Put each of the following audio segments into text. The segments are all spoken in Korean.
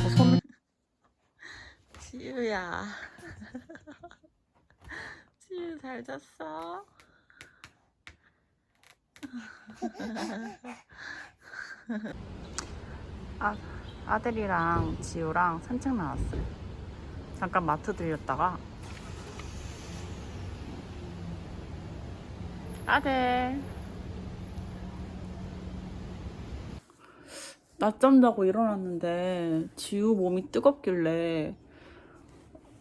지우야. 지우 잘 잤어? 아, 아들이랑 지우랑 산책 나왔어요. 잠깐 마트 들렸다가 아들 낮잠 자고 일어났는데 지우 몸이 뜨겁길래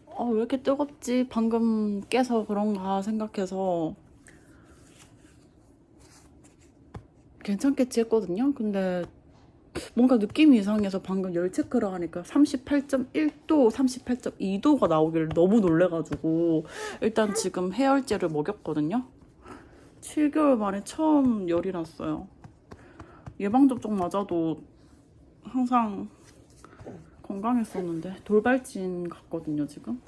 어, 왜 이렇게 뜨겁지? 방금 깨서 그런가 생각해서 괜찮겠지 했거든요. 근데 뭔가 느낌이 이상해서 방금 열 체크를 하니까 38.1도, 38.2도가 나오길 너무 놀래가지고 일단 지금 해열제를 먹였거든요. 7개월 만에 처음 열이 났어요. 예방접종 맞아도 항상 건강했었는데 돌발진 같거든요 지금.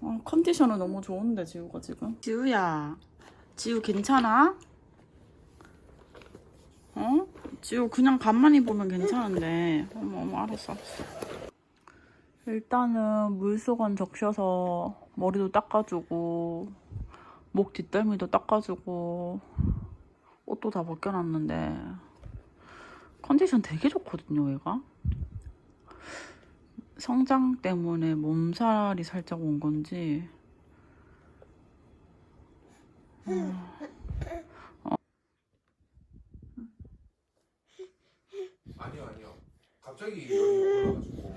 아, 컨디션은 너무 좋은데 지우가 지금. 지우야, 지우 괜찮아? 어? 지우 그냥 간만히 보면 괜찮은데. 어머 어머 알았어 알았어. 일단은 물수건 적셔서 머리도 닦아주고 목 뒷덜미도 닦아주고 옷도 다 벗겨놨는데 컨디션 되게 좋거든요 얘가. 성장 때문에 몸살이 살짝 온 건지. 아니요 아니요. 갑자기 열이 올라가지고.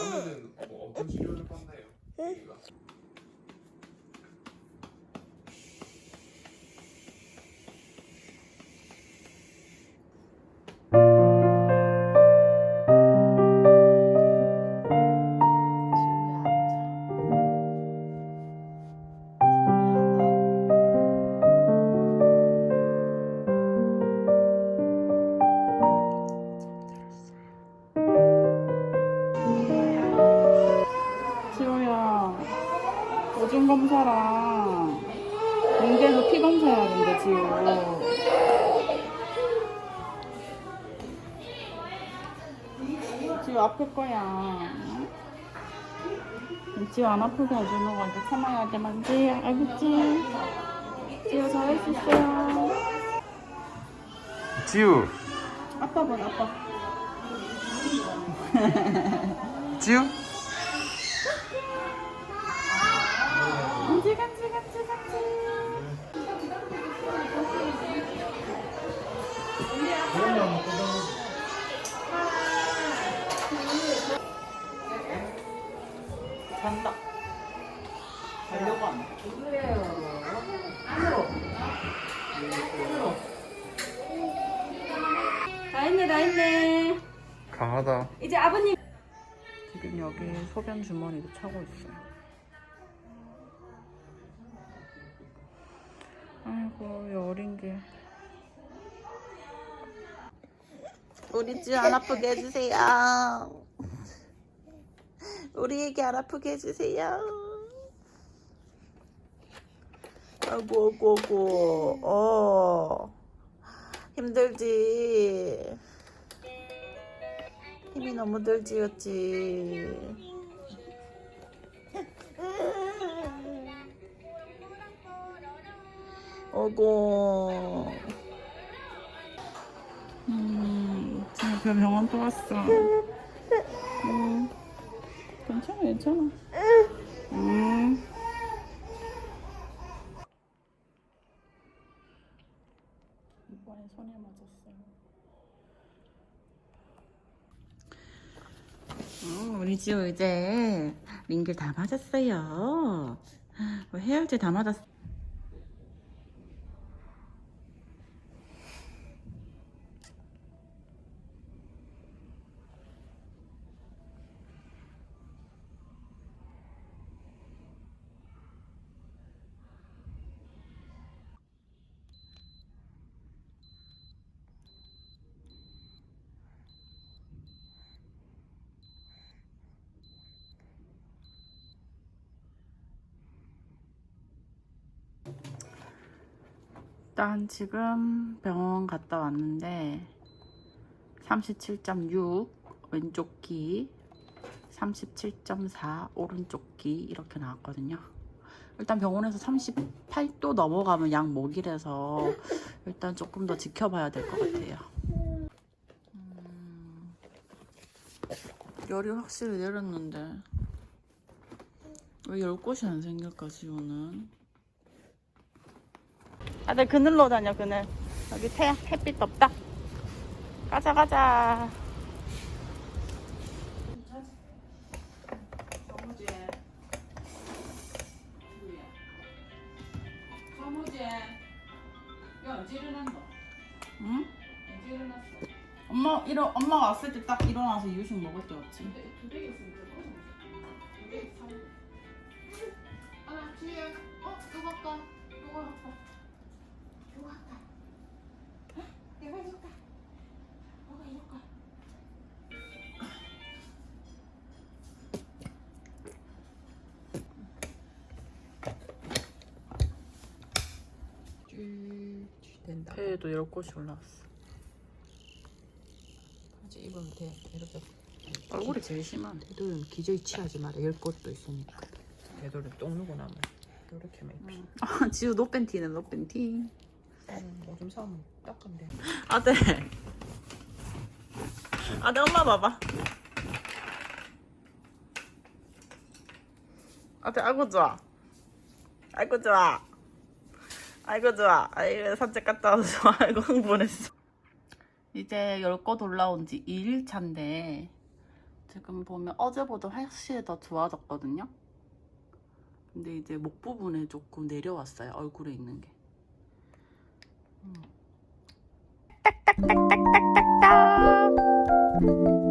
하면은 뭐 어떤 치료를 받나요? 오줌 검사랑 링겔도 피 검사해야 된대 지호 지호 아플 거야. 지호 안 아프게 해주는 거 이제 참아야 돼 만지? 알겠지? 지호 잘할 수 있어요. 지우. 아빠 봐 아빠. 지우? 다 했네 다 했네. 강하다. 이제 아버님. 지금 여기 소변 주머니도 차고 있어요. 아이고 여린 게. 우리 쥐안 아프게 해주세요. 우리 애기 안 아프게 해주세요. 아이고 아이고 아이고 어 힘들지. 힘이 너무 들지였지. 어고. 음, 지금 그 병원 또 왔어. 음, 괜찮아, 괜찮아. 음. 이번에 손에 맞았어요. 어, 우리 지호 이제 링글 다 맞았어요. 어, 해열제 다 맞았어. 일단 지금 병원 갔다 왔는데 37.6 왼쪽 귀 37.4 오른쪽 귀 이렇게 나왔거든요. 일단 병원에서 38도 넘어가면 약 목이라서 일단 조금 더 지켜봐야 될 것 같아요. 음, 열이 확실히 내렸는데 왜열 곳이 안 생길까 지우는? 다들 그늘로 다녀 그늘. 여기 태양 햇빛 없다. 가자 가자. 응? 엄마 엄마가 왔을 때 딱 일어나서 이유식 먹을 때였지. 아 뒤에 어 누가 할까? 누가 할까? 배에도 열 곳이 올라왔어. 이제 입으면 돼. 이렇게. 얼굴이 제일 심한데. 되도록 기저귀 취하지 마라. 열 곳도 있으니까. 되도록 똥 누고 나면 이렇게 하면 입히. 아 지우 노 팬티네 노팬티. 오줌 싸면 닦으면 돼. 아들. 아들 엄마 봐봐. 아들 아이고 좋아. 아이고 좋아. 아이고 좋아. 아이고 산책 갔다 와서 좋아. 아이고 흥분했어. 이제 열꽃 올라온 지 2일 차인데 지금 보면 어제보다 확실히 더 좋아졌거든요. 근데 이제 목 부분에 조금 내려왔어요. 얼굴에 있는 게. 뻑뻑뻑